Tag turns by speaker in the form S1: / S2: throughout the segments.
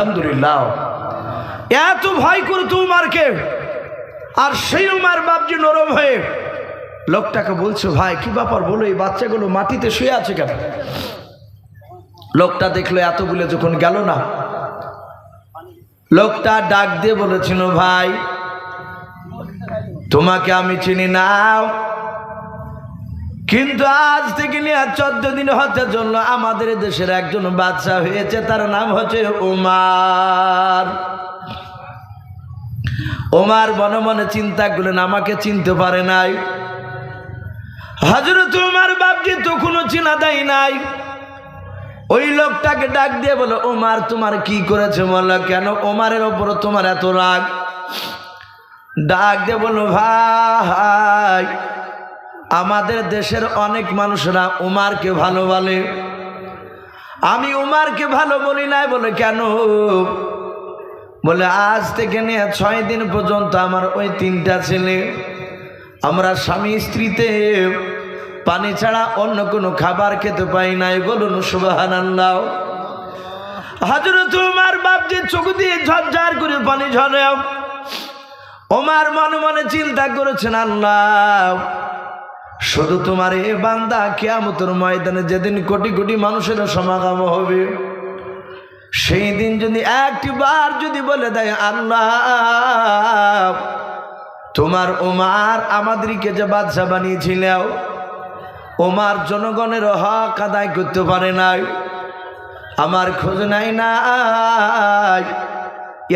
S1: আলহামদুলিল্লাহ। এত ভয় করতো উমারকে আর সেই উমার বাপজি নরম হয়ে লোকটাকে বলছে, ভাই, কি ব্যাপার বলো, এই বাচ্চাগুলো মাটিতে শুয়ে আছে কেন? লোকটা দেখল এত বলে যখন গেল না। লোকটা ডাক দিয়ে বলেছিল, ভাই, তোমাকে আমি চিনি নাও কিন্তু আজ থেকে নিয়ে চোদ্দ দিন হতে জন্য আমাদের দেশের একজন বাচ্চা হয়েছে, তার নাম হচ্ছে উমার। ওমার মনে মনে চিন্তা করলেন, আমাকে চিনতে পারে নাই। হজরত উমার বাপজি তখনও চিনা দেয় নাই। ওই লোকটাকে ডাক দিয়ে বলো ওমার তোমার কি করেছে? বলো কেন ওমারের ওপর তোমার এত রাগ? ডাক দিয়ে বলো ভাই আমাদের দেশের অনেক মানুষরা উমারকে ভালো বলে। আমি উমারকে ভালো বলি নাই বলে কেন? বলে, আজ থেকে নিয়ে ছয় দিন পর্যন্ত আমার ওই তিনটা ছেলে, আমরা স্বামী স্ত্রীতে পানি ছাড়া অন্য কোনো খাবার খেতে পাই নাই। বলুন সুবাহান আল্লাহ হাজরত উমার বাপজি চোখ দিয়ে ঝরঝর করে পানি ঝরে ওমার মনে মনে চিন্তা করেছেন, আল্লাহ শুধু তোমার এ বান্দা কেয়ামতের ময়দানে যেদিন কোটি কোটি মানুষের সমাগম হবে, সেই দিন যদি একটি বার যদি বলে দেয়, আল্লাহ, তোমার ওমার আমাদেরকে যে বাদশা বানিয়েছিল ওমার জনগণের হক আদায় করতে পারে নাই, আমার খোঁজ নাই নাই।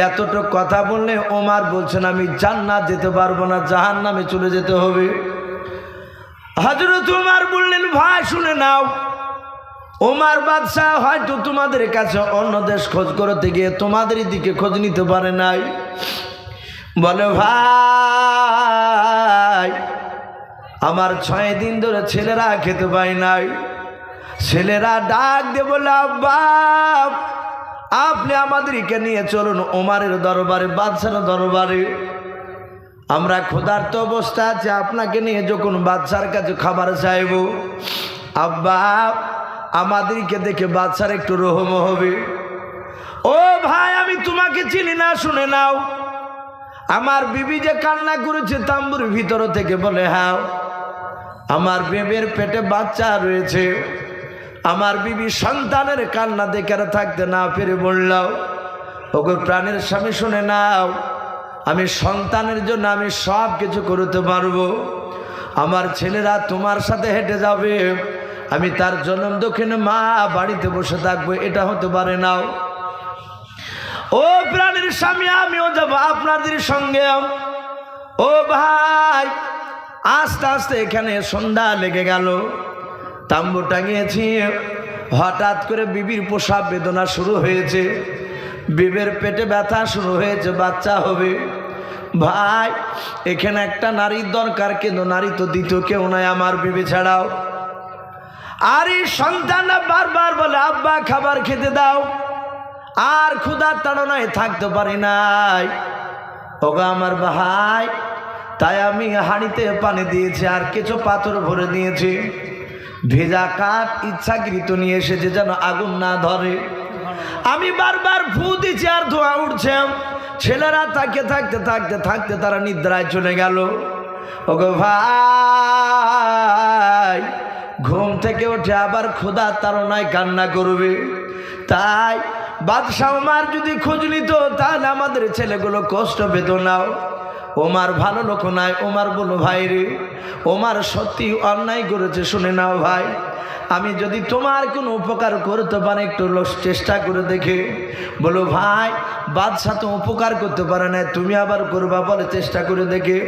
S1: এতটুক কথা বললে ওমার বলছেন, আমি জান্নাত যেতে পারব না জাহান নামে চলে যেতে হবে। হজরত উমার বললেন, ভাই, শুনে নাও। ওমার বাদশাহ হয়তো তোমাদের কাছে অন্য দেশ খোঁজ করতে গিয়ে তোমাদের দিকে খোঁজ নিতে পারে নাই। বলে, ভাই, আমার ছয় দিন ধরে ছেলেরা খেতে পায় নাই। ছেলেরা ডাক দিয়ে বলে, আব্বা, আপনি আমাদেরকে নিয়ে চলুন ওমারের দরবারে, বাদশার দরবারে। আমরা ক্ষুধার্ত অবস্থা আছে, আপনাকে নিয়ে যখন বাচ্চার কাছে খাবার চাইব, আব্বা, আমাদেরকে দেখে বাচ্চার একটু রহম হবে। ও ভাই, আমি তোমাকে চিনি না, শুনে নাও। আমার বিবি যে কান্না করেছে, তাম্বুর ভিতর থেকে বলে হ্যাঁ আমার বেবের পেটে বাচ্চা রয়েছে। আমার বিবি সন্তানের কান্না দেখে থাকতে না পেরে বললাম ওকে প্রাণের স্বামী, শুনে নাও। আমি সন্তানের জন্য আমি সব কিছু করতে পারব। আমার ছেলেরা তোমার সাথে হেঁটে যাবে। আমি তার জন্ম দক্ষিণে মা বাড়িতে বসে থাকব, এটা হতে পারে নাও ও প্রাণীর স্বামী, আমিও যাব আপনাদের সঙ্গে। ও ভাই, আস্তে আস্তে এখানে সন্ধ্যা লেগে গেল। তাম্বু টাঙিয়েছি। হঠাৎ করে বিবির প্রসাব বেদনা শুরু হয়েছে। বিবের পেটে ব্যথা শুরু হয়েছে, বাচ্চা হবে। ভাই, এখানে একটা নারীর দরকার, কিন্তু নারী তো দ্বিতীয় কেউ নাই আমার বিবি ছাড়াও। আর এই সন্তানরা বারবার বলে, আব্বা, খাবার খেতে দাও। আর ক্ষুধার তাড়নায় থাকতে পারি নাই। ওগা আমার ভাই, তাই আমি হাঁড়িতে পানি দিয়েছি আর কিছু পাথর ভরে দিয়েছি ভেজা কাঠ ইচ্ছাকৃত নিয়ে এসেছে যেন আগুন না ধরে। আমি বারবার ফু দিচ্ছি আর ধোয়া উঠছে। ছেলেরা তাকে থাকতে থাকতে থাকতে তারা নিদ্রায় চলে গেল। ওগো ভাই, ঘুম থেকে উঠে আবার খোদা তারনায় কান্না করবে। তাই বাদশাহ ওমার যদি খোঁজ নিত, তাহলে আমাদের ছেলেগুলো কষ্ট পেত নাও ওমার ভালো লোক নাই ওমার বলো ভাই রে। ওমার সত্যি অন্যায় করেছে, শুনে নাও ভাই। আমি যদি তোমার কোনো উপকার করতে পারে, একটু চেষ্টা করে দেখে। বলো, ভাই, বাদশাহ তো উপকার করতে পারে না তুমি আবার করবা বলে চেষ্টা করে দেখে।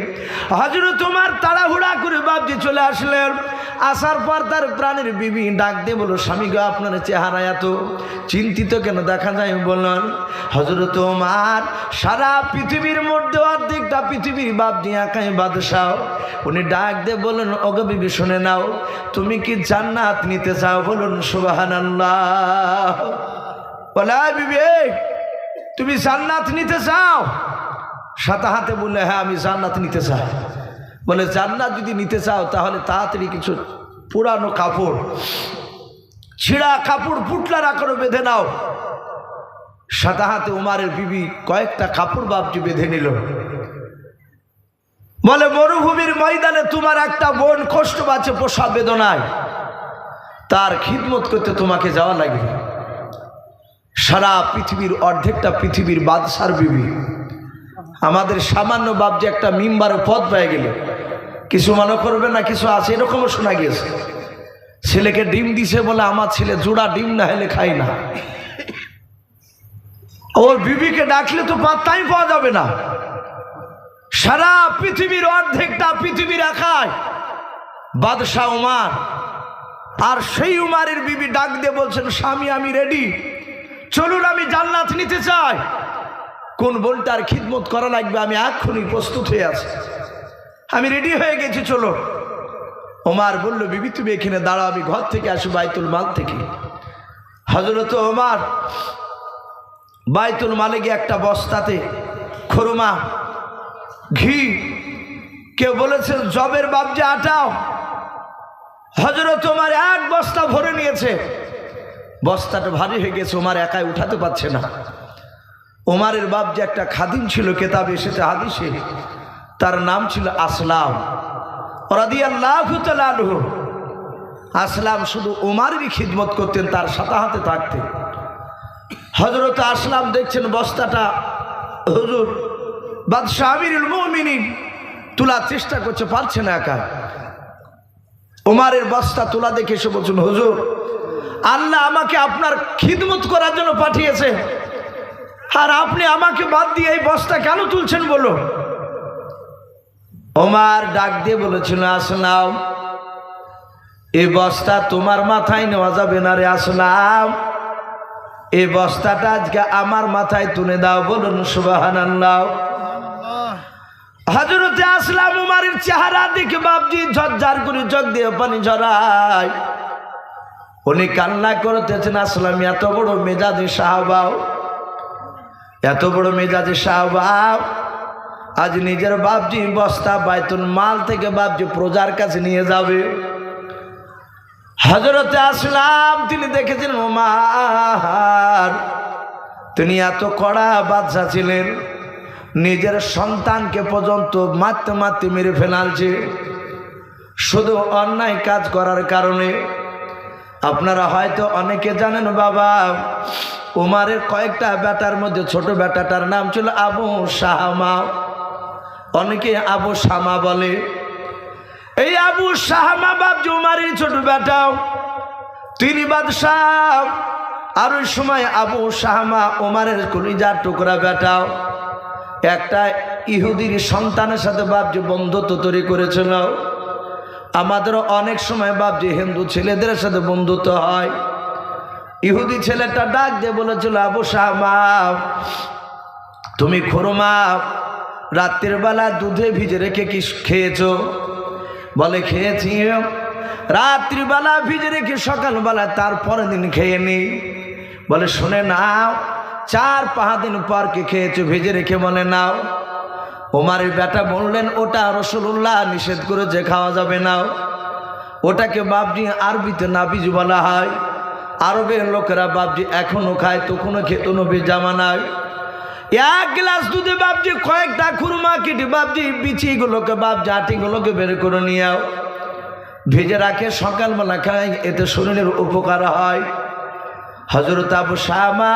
S1: হজর তোমার তাড়াহুড়া করে বাবজি চলে আসলেন। আসার পর তার প্রাণের বিবি ডাক দিয়ে বলো স্বামী গো, আপনার চেহারা এত চিন্তিত কেন? দেখা যায় বললেন হজরত তোমার সারা পৃথিবীর মধ্যে অর্ধেকটা পৃথিবীর বাপ দিয়ে একাই বাদশাহ। উনি ডাক দিয়ে বললেন, ওগো বিবি, শুনে নাও, তুমি কি জান্নাত নিতে চাও, বলুন সুবাহান বলে বিবি তুমি জান্নাত নিতে চাও? সাতা হাতে বললে হ্যাঁ আমি জান্নাত নিতে চাই। বলে, জান্নাত যদি নিতে চাও, তাহলে তাড়াতাড়ি কিছু পুরানো কাপড়, ছিঁড়া কাপড় পুটলার আকারে বেঁধে নাও। সাদা হাতে উমারের বিবি কয়েকটা কাপড় বাপটি বেঁধে নিল। বলে, মরুভূমির ময়দানে তোমার একটা বোন কষ্ট পাচ্ছে, পোষা বেদনায়। তার খিদমত করতে তোমাকে যাওয়া লাগবে। সারা পৃথিবীর অর্ধেকটা পৃথিবীর বাদশার বিবি। আমাদের সামান্য যে একটা মিম্বারে পদ পেয়ে গেল। কিছু মনে করবে না, কিছু আছে, এরকমও শোনা গিয়েছে। ছেলেকে ডিম দিছে বলে আমার ছেলে জোড়া ডিম না হলে খাই না। ওর বিবিকে ডাকলে তো পাত্তাই পাওয়া যাবে না। সারা পৃথিবীর অর্ধেকটা পৃথিবীর একায় বাদশাহ উমার। আর সেই উমারের বিবি ডাক দিয়ে বলছেন, স্বামী, আমি রেডি চলুন, আমি জান্নাত নিতে চাই। কোন বোনটার খিদমত করা লাগবে? আমি এক্ষুনি প্রস্তুত হয়ে আছি। আমি রেডি হয়ে গেছি, চলো। ওমার বলল, বিবি, তুমি এখানে দাঁড়াও, আমি ঘর থেকে আসি বাইতুল মাল থেকে। হজরত ওমার বাইতুল মালে গিয়ে একটা বস্তাতে খরুমা, ঘি, কেউ বলেছে, জবের বাপ যে আটাও। হজরত তোমার এক বস্তা ভরে নিয়েছে। বস্তাটা ভারী হয়ে গেছে, ওমার একাই উঠাতে পারছে না। ওমারের বাপ যে একটা খাদিম ছিল, কেতাবে এসেছে হাদিসে, তার নাম ছিল আসলাম। আসলাম শুধু ওমারেরই খিদমত করতেন, তার সাথে হাতে থাকতেন। হজরত আসলাম দেখছেন বস্তাটা, হুজুর, বাদশাহ আমিরুল মুমিনিন, তোলার চেষ্টা করছে, পারছে না একা। ওমারের বস্তা তোলা দেখে এসে বলছেন, হুজুর, আল্লাহ আমাকে আপনার খিদমত করার জন্য পাঠিয়েছে। আর আপনি আমাকে বাদ দিয়ে এই বস্তা কেন তুলছেন বলো? ওমার ডাক দিয়ে বলেছিল, আসলাম। এই বস্তা তোমার মাথায় নেওয়া যাবে না রে, আসলাম। এই বস্তাটা আজকে আমার মাথায় তুলে দাও বলুন সুবাহান হজরতে আসলাম উমারের চেহারা দেখে বাপজি ঝরঝার করে চোখ দিয়ে পানি ঝরায়। উনি কান্না করতেছেন, আসলাম, এত বড় মেজাজে সাহবাও এত বড় মেজাজে সাহবাও আজ নিজের বাপজি বস্তা বাইতুন মাল থেকে বাপজি প্রজার কাছে নিয়ে যাবে। হজরতে আসলাম, তিনি দেখেছেন ওমার তিনি এত কড়া বাদশা ছিলেন। নিজের সন্তানকে পর্যন্ত মারতে মারতে মেরে ফেলালছে শুধু অন্যায় কাজ করার কারণে। আপনারা হয়তো অনেকে জানেন বাবা, উমারের কয়েকটা বেটার মধ্যে ছোট বেটাটার নাম ছিল আবু শাহামা অনেকে আবু শামা বলে, এই আবু শাহামা বাপ উমারের ছোট বেটাও তিনি বাদশাহ। আর ওই সময় আবু শাহামা উমারের কলিজার টুকরা বেটাও একটা ইহুদির সন্তানের সাথে বাপজি বন্ধুত্ব তৈরি করেছিল। আমাদেরও অনেক সময় বাপজি হিন্দু ছেলেদের সাথে বন্ধুত্ব হয়। ইহুদি ছেলেটা ডাক দিয়ে বলেছিল, আবু শাহমা তুমি খুরমা, রাত্রির বেলা দুধে ভিজে রেখে কি খেয়েছো? বলে, খেয়েছি। রাত্রিবেলা ভিজে রেখে সকালবেলা তারপরের দিন খেয়ে নি। বলে, শুনে নাও চার পাঁচ দিন পর কে খেয়েছো, ভেজে রেখে বলে, নাও। ওমারের বেটা বললেন, ওটা রসুল্লাহ নিষেধ করেছে, খাওয়া যাবে নাও ওটাকে বাবজি আরবিতে নাবিজ বলা হয়। আরবের লোকেরা বাবজি এখনও খায়, তখনও খেত নবী জামানায় এক গ্লাস দুধে বাবজি, কয়েকটা খুরমা কেটে বাবজি, বিচিগুলোকে, বাবজি আটিগুলোকে বের করে নিয়ে আও। ভেজে রাখে, সকালবেলা খায়, এতে শরীরের উপকার হয়। হজরত আবু শাহমা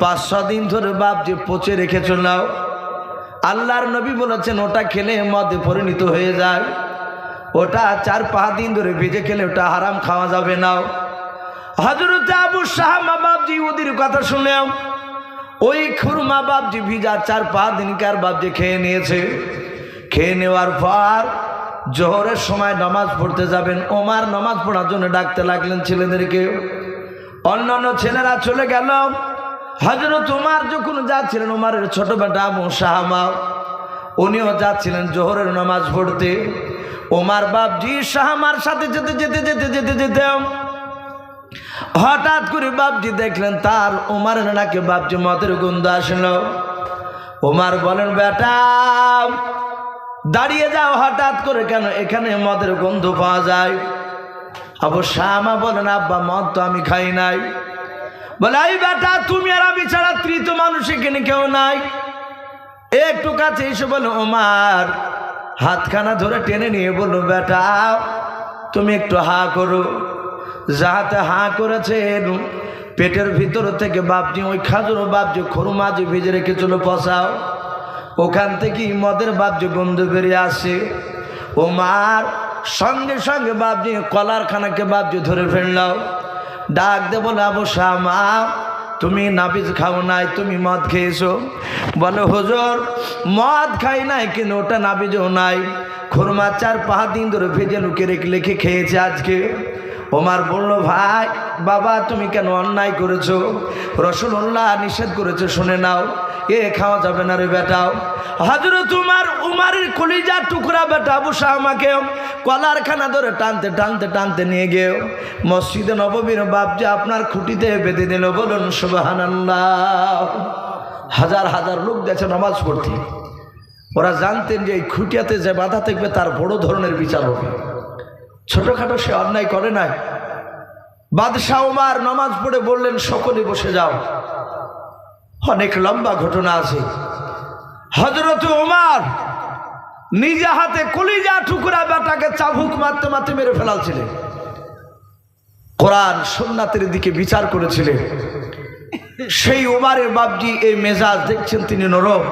S1: পাঁচ ছ দিন ধরে বাপ যে পচে রেখেছ নাও। আল্লাহর নবী বলেছেন, ওটা খেলে মদে পরিণত হয়ে যায়। ওটা চার, পাঁচ দিন ধরে ভেজে খেলে ওটা হারাম খাওয়া যাবে নাও। হজরত আবু শাহমা বাপজি ওদের কথা শুনেও, ওই খুরমা বাপজি ভিজা চার, পাঁচ দিনকার বাপজি খেয়ে নিয়েছে। খেয়ে নেওয়ার পর জোহরের সময় নামাজ পড়তে যাবেন। ওমার নামাজ পড়ার জন্য ডাকতে লাগলেন ছেলেদেরকে। অন্যান্য ছেলেরা চলে গেল। হজরত উমার যখন যাচ্ছিলেন, উমারের ছোট বেটা শাহমা উনিও যাচ্ছিলেন জোহরের নামাজ পড়তে। ওমার বাপজি শাহমার সাথে যেতে যেতে যেতে যেতে যেতে। হঠাৎ করে বাপজি দেখলেন, তার উমারের নাকি বাপজি মতের গন্ধ আসলো। ওমার বলেন, বেটা, দাঁড়িয়ে যাও হঠাৎ করে কেন? এখানে মদের গন্ধ পাওয়া যায়। আবু শামা বলেন, আব্বা, মদ তো আমি খাই নাই। বলে, এই বেটা, তুমি আর আমি ছাড়া তৃতীয় মানুষ এখানে কেউ নাই। একটু কাছে এসে বলো, ওমার, হাতখানা ধরে টেনে নিয়ে বলল, বেটা, তুমি একটু হা করো। যাহাতে হা করেছেন, পেটের ভিতর থেকে বাপজি ওই খাজুর বাপজি খরুমাজি ভেজে রেখেছিল পচাও। ওখান থেকে মদের বাপজি গন্ধ বেরিয়ে আসে। ও মার সঙ্গে সঙ্গে বাপজি কলার খানাকে বাপজি ধরে ফেললাও ডাক দে বলে, আবু মা তুমি নাবিজ খাও নাই, তুমি মদ খেয়েছো? বলে, হজর, মদ খাই নাই, কিন্তু ওটা নাবিজও নাই। খুরমা চার পাঁচ দিন ধরে ভেজে লুকে রেখে, লেখে খেয়েছে আজকে। ওমার বলল, ভাই, বাবা, তুমি কেন অন্যায় করেছ? রসুল্লাহ নিষেধ করেছে, শুনে নাও। এ খাওয়া যাবে না রে বেটাও। হাজর তোমার উমারের কলিজার টুকরা বেটা বসা আমাকে কলার খানা ধরে টানতে টানতে টানতে নিয়ে গেও মসজিদে নববীর বাপ যে আপনার খুঁটিতে বেঁধে দিল, বলুন সুবাহান হাজার হাজার লোক গেছে নামাজ পড়তে। ওরা জানতেন যে এই খুঁটিয়াতে যে বাধা থাকবে, তার বড় ধরনের বিচার হবে। ছোটোখাটো সে অন্যায় করে নাই। বাদশাহ উমার নামাজ পড়ে বললেন, সকলে বসে যাও। অনেক লম্বা ঘটনা আছে। হজরত উমার নিজে হাতে কলিজা, টুকরা বেটাকে চাবুক মারতে মারতে মেরে ফেলালছিলেন কোরআন সোমনাথের দিকে বিচার করেছিলেন। সেই উমারের বাবজি এই মেজাজ দেখছেন, তিনি নরম,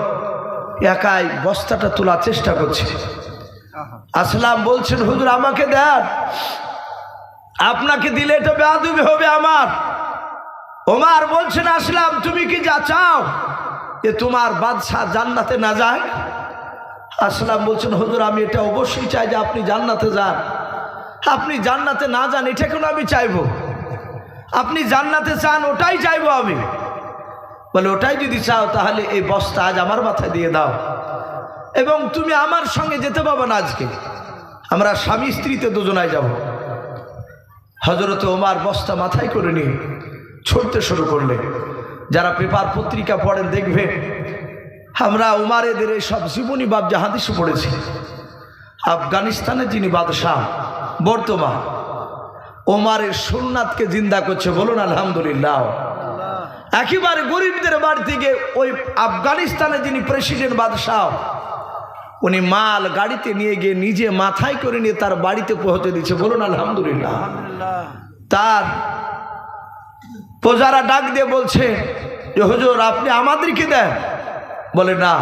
S1: একাই বস্তাটা তোলার চেষ্টা করছে। আসলাম বলছেন, হুজুর, আমাকে দেন। আপনাকে দিলে এটা বেয়াদুবি হবে আমার। ওমার বলছেন আসলাম, তুমি কি যা চাও? যে তোমার বাদশাহ জান্নাতে না যায়? আসলাম বলছেন, হুজুর, আমি এটা অবশ্যই চাই যে আপনি জান্নাতে যান। আপনি জান্নাতে না যান, এটা কেন আমি চাইব? আপনি জান্নাতে চান, ওটাই চাইব আমি। বলে, ওটাই যদি চাও, তাহলে এই বস্তা আজ আমার মাথায় দিয়ে দাও এবং তুমি আমার সঙ্গে যেতে পাবো না আজকে। আমরা স্বামী স্ত্রীতে দুজনায় যাব। হজরত ওমার বস্তা মাথায় করে নিয়ে ছড়তে শুরু করলে। যারা পেপার পত্রিকা পড়েন দেখবে আমরা উমারেদের এই সব জীবনী বাব জাহাদিসে পড়েছি। আফগানিস্তানের যিনি বাদশাহ বর্তমান ওমারের সোমনাথকে জিন্দা করছে বলুন আলহামদুলিল্লাহ। একেবারে গরিবদের বাড়ি থেকে ওই আফগানিস্তানে যিনি প্রেসিডেন্ট বাদশাহ উনি মাল গাড়িতে নিয়ে গিয়ে নিজে মাথায় করে নিয়ে তার বাড়িতে পৌঁছে দিচ্ছে বলুন আলহামদুলিল্লাহ। তার প্রজারা ডাক দিয়ে বলছে যে হুজুর, আপনি আমাদেরকে দেন। বলে, না,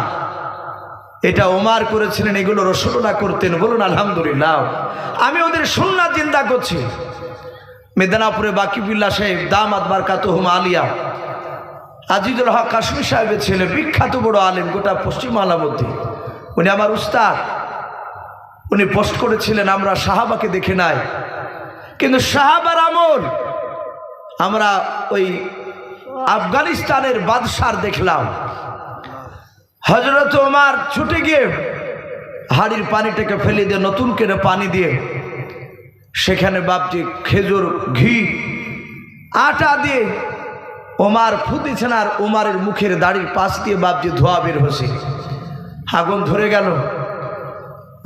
S1: এটা ওমার করেছিলেন, এগুলো রসুল্লাহ করতেন। বলুন, আলহামদুলিল্লাহ, আমি ওদের সুন্নাত চিন্তা করছি। মেদিনাপুরে বাকিবুল্লাহ সাহেব দাম আদবার কাতুহম আলিয়া। আজিজুল হক কাশ্মীর সাহেবের ছেলে, বিখ্যাত বড় আলেম, গোটা পশ্চিমবাংলার মধ্যে। উনি আমার উস্তাদ। উনি পোস্ট করেছিলেন, আমরা সাহাবাকে দেখে নাই। কিন্তু সাহাবার আমল আমরা ওই আফগানিস্তানের বাদশার দেখলাম। হজরত ওমার ছুটে গিয়ে হাড়ির পানিটাকে ফেলে দিয়ে, নতুন করে পানি দিয়ে সেখানে বাপটি খেজুর, ঘি, আটা দিয়ে ওমার ফুদিছেন আর ওমারের মুখের দাড়ির পাশ দিয়ে বাপজি ধোয়া বের হয়েছে। আগুন ধরে গেল।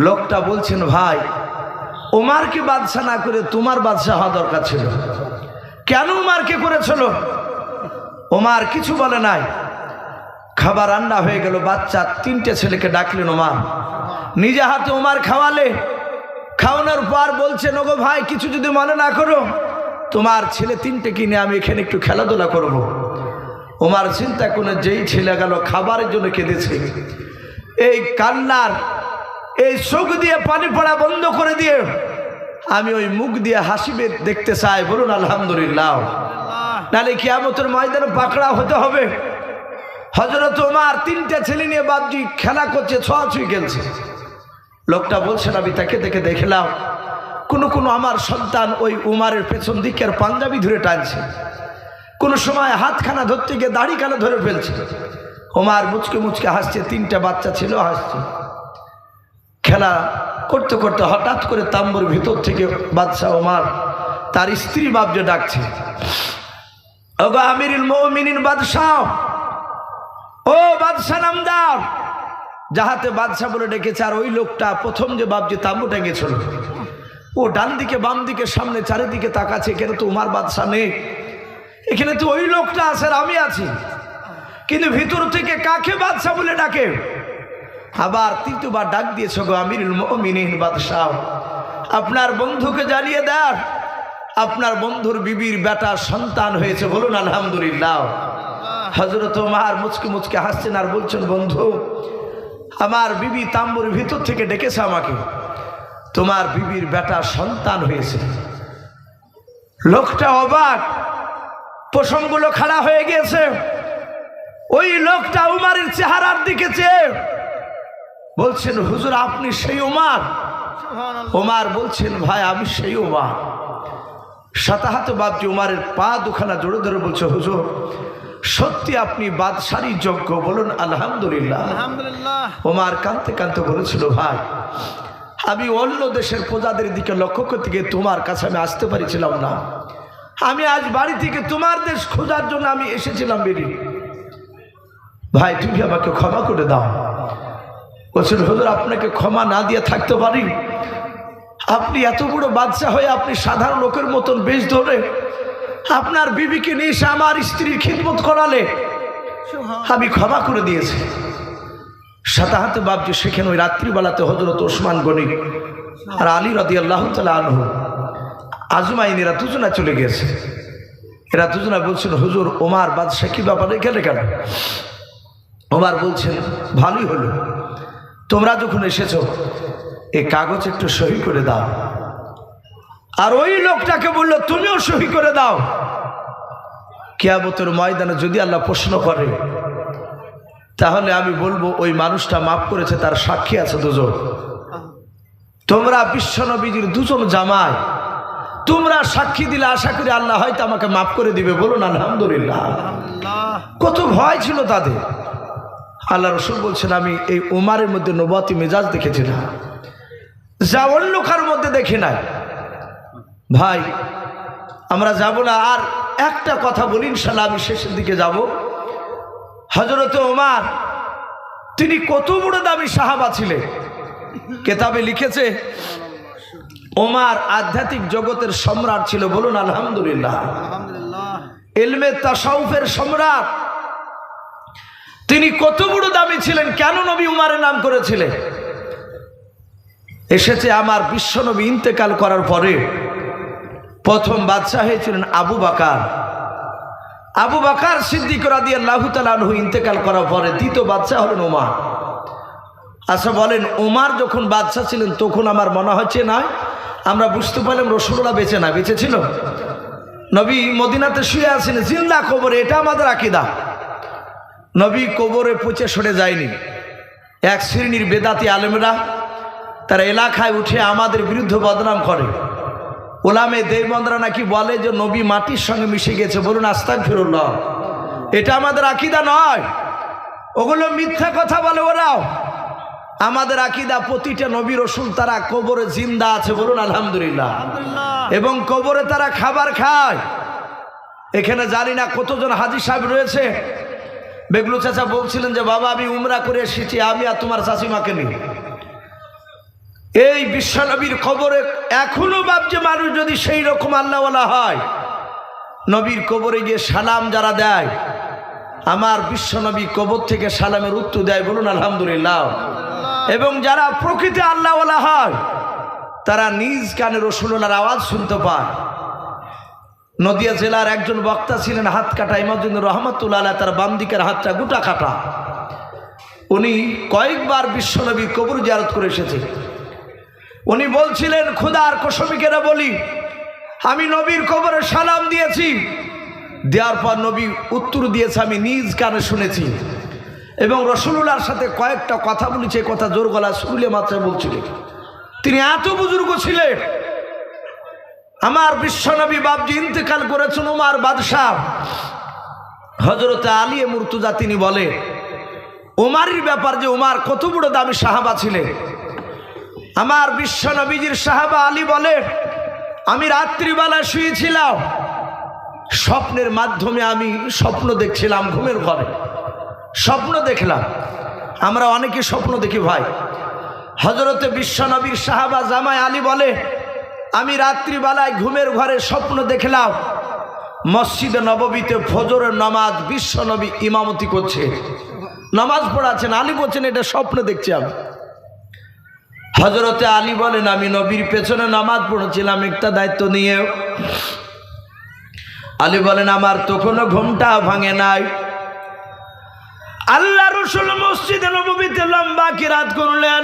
S1: লোকটা বলছেন, ভাই, ওমারকে বাদশা না করে তোমার বাদশা হওয়া দরকার ছিল। কেন উমারকে করেছিল? ওমার কিছু বলে নাই। খাবার রান্না হয়ে গেল, বাচ্চা তিনটে ছেলেকে ডাকলেন ওমার নিজে হাতে ওমার খাওয়ালে। খাওয়ানোর পর বলছে, নগো ভাই, কিছু যদি মনে না করো, তোমার ছেলে তিনটে কিনে আমি এখানে একটু খেলাধুলা করব। ওমার চিন্তা করে যেই ছেলে গেল, খাবারের জন্য কেঁদেছে। এই কান্নার, এই চোখ দিয়ে পানি পড়া বন্ধ করে দিয়ে আমি ওই মুখ দিয়ে হাসিবে দেখতে চাই। বলুন, আলহামদুলিল্লাহ। নাহলে কিয়ামতের ময়দানে পাকড়া হতে হবে। হজরত ওমার তিনটা ছেলে নিয়ে বাবজি খেলা করছে, ছোঁয়াছুঁই খেলছে। লোকটা বলছেন আমি তাকে দেখে দেখলাম। কোনো কোনো আমার সন্তান ওই উমারের পেছন দিকের পাঞ্জাবি ধরে টানছে। কোনো সময় হাতখানা ধরতে গিয়ে দাড়িখানা ধরে ফেলছে। ওমার মুচকে মুচকে হাসছে, তিনটা বাচ্চা ছিল হাসছে। খেলা করতে করতে হঠাৎ করে তাম্বুর ভিতর থেকে বাদশাহ ওমার তার স্ত্রী বাবজে ডাকছে, ওগো আমিরুল মৌমিনিন বাদশাহ, ও বাদশাহ নামদার। যাহাতে বাদশাহ বলে ডেকেছে, আর ওই লোকটা প্রথম যে বাবজি তাম্বু টেঙ্গেছিল ও ডান দিকে বাম দিকে সামনে চারিদিকে তাকাচ্ছে কেন তো উমার বাদশাহ নেই। এখানে তো ওই লোকটা আছে আর আমি আছি। কিন্তু ভিতর থেকে কাকে বাদশাহ বলে ডাকে? আবার তৃতীয়বার ডাক দিয়েছ গো আমিরুল মমিনিন বাদশাহ। আপনার বন্ধুকে জানিয়ে দেন আপনার বন্ধুর বিবির বেটা সন্তান হয়েছে বলুন আলহামদুলিল্লাহ। হজরত মার মুচকে মুচকে হাসছেন আর বলছেন, বন্ধু, আমার বিবি তাম্বুর ভিতর থেকে ডেকেছে আমাকে। তোমার বিবির বেটা সন্তান হয়েছে। লোকটা অবাক, প্রসঙ্গগুলো খাড়া হয়ে গিয়েছে। ওই লোকটা উমারের চেহারার দিকে চেয়ে বলছেন হুজুর আপনি সেই উমার? ওমার বলছেন ভাই আমি সেই উমার। সাতাহাত বাপজি উমারের পা দুখানা জোরে ধরে বলছে হুজুর সত্যি আপনি বাদশারই যজ্ঞ বলুন আলহামদুলিল্লাহ। ওমার কাঁদতে কাঁদতে বলেছিল ভাই আমি অন্য দেশের প্রজাদের দিকে লক্ষ্য করতে গিয়ে তোমার কাছে আমি আসতে পারিছিলাম না। আমি আজ বাড়ি থেকে তোমার দেশ খোঁজার জন্য আমি এসেছিলাম বেরিয়ে। ভাই তুমি আমাকে ক্ষমা করে দাও। বলছেন, হুজুর, আপনাকে ক্ষমা না দিয়ে থাকতে পারি? আপনি এত বড় বাচ্চা হয়ে আপনি সাধারণ লোকের মতন বেশ ধরে আপনার বিবিকে নিয়ে এসে আমার স্ত্রীর খিদমত করালে আমি ক্ষমা করে দিয়েছি। সাতাহাতে বাবজি সেখানে ওই রাত্রিবেলাতে হজরত ওসমান গনি আর আলী রদি আল্লাহ তালা আনহু আজমাইন এরা দুজনা চলে গেছে। এরা দুজনা বলছেন, হুজুর, ওমার বাদশাহ কি ব্যাপার এখানে কেন? ওমার বলছেন, ভালোই হলো। তোমরা যখন এসেছ এই কাগজ একটু সই করে দাও। আর ওই লোকটাকে বলল, তুমিও সহি করে দাও। কেয়াবতের ময়দানে যদি আল্লাহ প্রশ্ন করে, তাহলে আমি বলব, ওই মানুষটা মাফ করেছে, তার সাক্ষী আছে দুজন। তোমরা বিশ্বনবীজির দুজন জামাই, তোমরা সাক্ষী দিলে আশা করি আল্লাহ হয়তো আমাকে মাফ করে দিবে। বলুন, আলহামদুলিল্লাহ। কত ভয় ছিল তাদের। আল্লাহ রসুল বলছেন আমি এই উমারের মধ্যে নবতি মেজাজ দেখেছিলাম যা অন্য কার মধ্যে দেখি নাই। ভাই আমরা যাব না আর একটা কথা বলি ইনশাল্লাহ আমি শেষের দিকে যাব। হজরত ওমার তিনি কত বড় দামি সাহাবা ছিলেন। কেতাবে লিখেছে ওমার আধ্যাত্মিক জগতের সম্রাট ছিল বলুন আলহামদুলিল্লাহ।
S2: আলহামদুলিল্লাহ।
S1: এলমে তাসাউফের সম্রাট। তিনি কত বড় দামি ছিলেন, কেন নবী উমারের নাম করেছিলেন? এসেছে আমার বিশ্বনবী ইন্তেকাল করার পরে প্রথম বাদশাহ হয়েছিলেন আবু বাকার। আবু বাকার সিদ্দিক রাদি আল্লাহ তালু ইন্তেকাল করার পরে দ্বিতীয় বাদশাহ হলেন ওমার আচ্ছা বলেন ওমার যখন বাদশাহ ছিলেন, তখন আমার মনে হচ্ছে না, আমরা বুঝতে পারলাম রসুল্লাহ বেঁচে না, বেঁচে ছিল। নবী মদিনাতে শুয়ে আছেন, জিন্দা কবরে এটা আমাদের আকিদা। নবী কবরে পচে সরে যায়নি। এক শ্রেণির বেদাতি আলেমরা তারা এলাকায় উঠে আমাদের বিরুদ্ধে বদনাম করে। ওলামে দেবন্দরা নাকি বলে যে নবী মাটির সঙ্গে মিশে গেছে। বলুন আস্তাক ফিরুল্লাহ এটা আমাদের আকিদা নয়। ওগুলো মিথ্যা কথা বলে ওরাও। আমাদের আকিদা প্রতিটা নবী রসুল তারা কবরে জিন্দা আছে বলুন আলহামদুলিল্লাহ।
S2: আলহামদুলিল্লাহ।
S1: এবং কবরে তারা খাবার খায়। এখানে জানি না কতজন হাজি সাহেব রয়েছে। বেগলু চাচা বলছিলেন যে, বাবা, আমি উমরা করে এসেছি, আমি আর তোমার চাষিমাকে নিই এই বিশ্বনবীর কবরে এখনও ভাবছে মানুষ যদি সেই রকম আল্লাহওয়ালা হয়। নবীর কবরে গিয়ে সালাম যারা দেয়, আমার বিশ্বনবী কবর থেকে সালামের উত্তর দেয়, বলুন, আলহামদুলিল্লাহ। এবং যারা প্রকৃতি আল্লাহওয়ালা হয়, তারা নিজ কানে রসুলার আওয়াজ শুনতে পায়। নদিয়া জেলার একজন বক্তা ছিলেন হাত কাটা ইমাজুদ্দিন রহমতুল্লাহ তার বাম দিকের হাতটা গোটা কাটা। উনি কয়েকবার বিশ্বনবীর কবর জিয়ারত করে এসেছে। উনি বলছিলেন, খুদার কসমিকেরা বলি? আমি নবীর কবরে সালাম দিয়েছি। দেওয়ার পর নবী উত্তর দিয়েছে, আমি নিজ কানে শুনেছি। এবং রসুল্লাহর সাথে কয়েকটা কথা বলেছে কথা জোর গলা শুনলে মাত্রায় বলছিলেন। তিনি এত বুজুর্গ ছিলেন আমার বিশ্বনবী বাবজি ইন্তেকাল করেছেন উমার বাদশাহ। হজরত আলী মুর্তুজা তিনি বলে, উমারির ব্যাপার যে উমার কত বড় দামি সাহাবা ছিলেন। আমার বিশ্বনবীজির সাহাবা আলী বলে, আমি রাত্রিবেলা শুয়েছিলাম, স্বপ্নের মাধ্যমে আমি স্বপ্ন দেখছিলাম ঘুমের ঘরে। স্বপ্ন দেখলাম। আমরা অনেকে স্বপ্ন দেখি ভাই। হজরতে বিশ্বনবীর সাহাবা জামাই আলী বলে আমি রাত্রিবেলায় ঘুমের ঘরে স্বপ্ন দেখলাম, মসজিদে নববীতে ফজরের নামাজ বিশ্ব নবী ইমামতি করছে। নামাজ পড়াচ্ছেন, আলী বলছেন, এটা স্বপ্ন দেখছি আমি। হজরতে আলী বলেন, আমি নবীর পেছনে নামাজ পড়েছিলাম, একটা দায়িত্ব নিয়ে আলী বলেন, আমার তো কোনো ঘুমটা ভাঙে নাই। আল্লাহ রসুল মসজিদে নবীতে লম্বা কিরাত করলেন।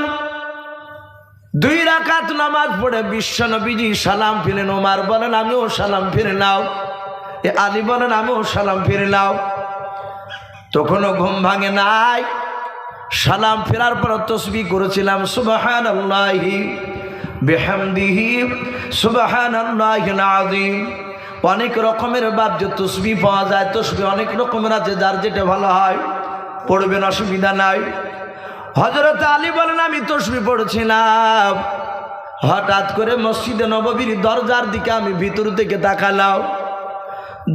S1: দুই রাকাত নামাজ পড়ে বিশ্ব নবীজি সালাম ফিরেন, ওমার বলেন, আমিও সালাম ফিরে নাও। এ আলী বলেন, আমিও সালাম ফিরে নাও। তখনও ঘুম ভাঙে নাই। সালাম ফেরার পর তসবি করেছিলাম সুবাহান আল্লাহি বেহামদিহি সুবাহান আল্লাহ আজিম অনেক রকমের বাদ্য তসবি পাওয়া যায়, তসবি অনেক রকমের আছে যার যেটা ভালো হয়, পড়বেন, অসুবিধা নাই। হজরত আলী বলেন আমি তসবি পড়ছিলাম। হঠাৎ করে মসজিদে নববীর দরজার দিকে আমি ভিতর থেকে তাকালাম।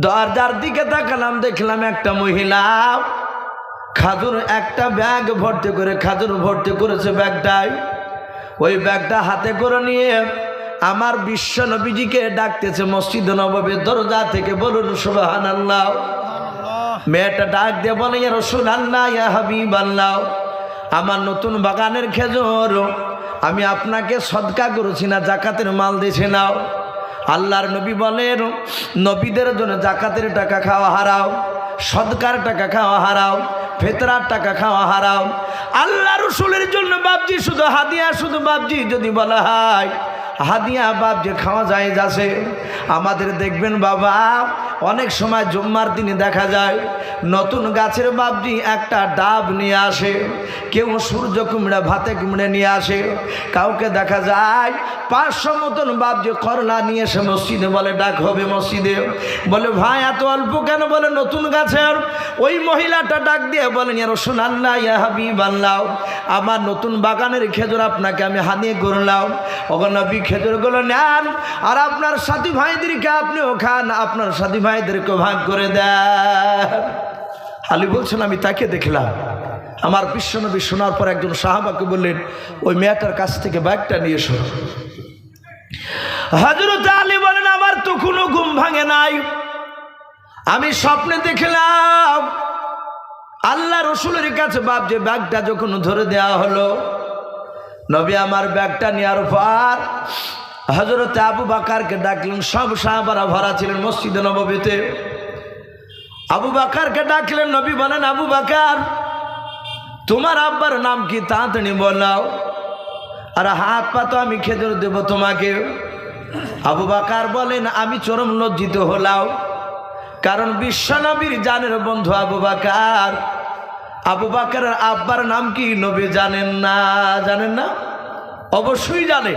S1: দরজার দিকে তাকালাম দেখলাম একটা মহিলা। খাজুর একটা ব্যাগ ভর্তি করে খাজুর ভর্তি করেছে ব্যাগটায়। ওই ব্যাগটা হাতে করে নিয়ে আমার বিশ্ব নবীজিকে ডাকতেছে মসজিদ নববীর দরজা থেকে বলুন সুবাহান আল্লাহ মেয়েটা ডাক দিয়ে বলে ইয়া রসুল আল্লাহ ইয়া হাবিব আল্লাহ আমার নতুন বাগানের খেজুর, আমি আপনাকে সদকা করেছি না, জাকাতের মাল দিয়েছি নাও আল্লাহর নবী বলেন, নবীদের জন্য জাকাতের টাকা খাওয়া হারাও সদকার টাকা খাওয়া হারাও ফেতরার টাকা খাওয়া হারাও আল্লাহ রসুলের জন্য বাবজি শুধু হাদিয়া, শুধু বাবজি যদি বলা হয়, হাদিয়া বাবজি খাওয়া যায় যাচ্ছে আমাদের দেখবেন বাবা অনেক সময় জুম্মার দিনে দেখা যায়, নতুন গাছের বাবজি একটা ডাব নিয়ে আসে, কেউ সূর্য কুমড়া, ভাতে কুমড়ে নিয়ে আসে, কাউকে দেখা যায় পাঁচশো মতন বাবজি করলা নিয়ে এসে মসজিদে বলে, ডাক হবে মসজিদে। বলে, ভাই, এত অল্প কেন? বলে, নতুন গাছের। ওই মহিলাটা ডাক দিয়ে বলেন, ইয়া রসুন আল্লাহ ইয়া আমার নতুন বাগানের খেজুর আপনাকে আমি হানিয়ে করলাম। ওখানে খেজুরগুলো নেন, আর আপনার সাথী ভাইদেরকে আপনিও খান, আপনার সাথী ভাইদেরকে ভাগ করে দেন। আলী বলছেন, আমি তাকে দেখলাম। আমার বিশ্বনবী শোনার পর একজন সাহাবাকে বললেন, ওই মেয়েটার কাছ থেকে ব্যাগটা নিয়ে এসো। হজরত আলী বলেন, আমার তো কোনো ঘুম ভাঙে নাই। আমি স্বপ্নে দেখলাম, আল্লাহ রসুলের কাছে বাপ, যে ব্যাগটা যখন ধরে দেওয়া হলো, নবী আমার ব্যাগটা নেওয়ার পর হজরত আবু বাকারকে ডাকলেন, সব সাহাবারা ভরা ছিলেন মসজিদে নবীতে আবু বাকারকে ডাকলেন, নবী বলেন, আবু বাকার, তোমার আব্বার নাম কি? তাড়াতাড়ি বলাও আর হাত পা তো আমি খেজুর দেব তোমাকে। আবু বাকার বলেন, আমি চরম লজ্জিত হলাম, কারণ বিশ্বনবীর জানের বন্ধু আবু বাকার। আবু বাকারের আব্বার নাম কি নবী জানেন না? জানেন না? অবশ্যই জানে।